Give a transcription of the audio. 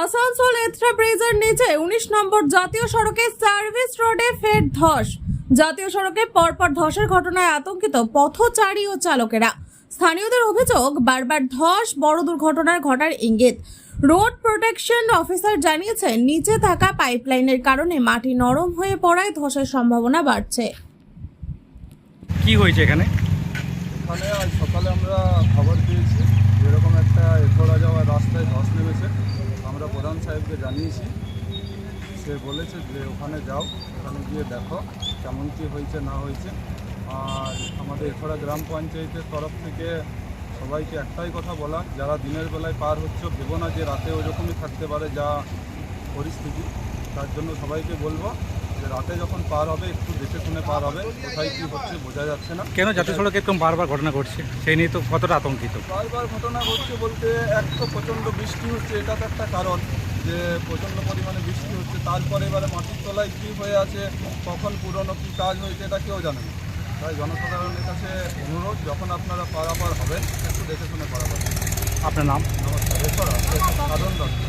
আসানসোল এথরা ব্রিজের নিচে উনিশ নম্বর জাতীয় সড়কে সার্ভিস রোডে ফের ধস। জাতীয় সড়কে পরপর ধসের ঘটনায় আতঙ্কিত পথচারী ও চালকেরা। স্থানীয়দের অভিযোগ বারবার ধস বড় দুর্ঘটনার ঘটার ইঙ্গিত। রোড প্রোটেকশন অফিসার জানিয়েছেন নিচে থাকা পাইপলাইনের কারণে মাটি নরম হয়ে পড়ায় ধসের সম্ভাবনা বাড়ছে। কি হয়েছে এখানে? এখানে সকালে আমরা খবর পেয়েছি এরকম একটা এথোড়া যাওয়ার রাস্তায় ধস নেমেছে আমরা প্রধান সাহেবকে জানিয়েছি। সে বলেছে যে ওখানে যাও, ওখানে গিয়ে দেখো কেমন কী হয়েছে, না হয়েছে। আর আমাদের এছাড়া গ্রাম পঞ্চায়েতের তরফ থেকে সবাইকে একটাই কথা বলা, যারা দিনের বেলায় পার হচ্ছে, ভেবো না যে রাতে ওই রকমই থাকতে পারে যা পরিস্থিতি। তার জন্য সবাইকে বলব যে রাতে যখন পার হবে একটু দেখে শুনে পার হবে কোথায় কী হচ্ছে বোঝা যাচ্ছে না। কেন জাতীয় সড়কে এরকম বারবার ঘটনা ঘটছে? সেই নিয়ে তো কতটা আতঙ্কিত? বারবার ঘটনা ঘটছে বলতে এক তো প্রচণ্ড বৃষ্টি হচ্ছে এটা তো একটা কারণ যে প্রচণ্ড পরিমাণে বৃষ্টি হচ্ছে তারপরে এবারে মাটির তলায় কী হয়ে আছে কখন পুরনো কী কাজ হয়েছে এটা কেউ জানে না। তাই জনসাধারণের কাছে অনুরোধ যখন আপনারা পারাপার হবেন একটু দেখে শুনে পারাপার আপনার নাম? নমস্কার সাধারণ দত্ত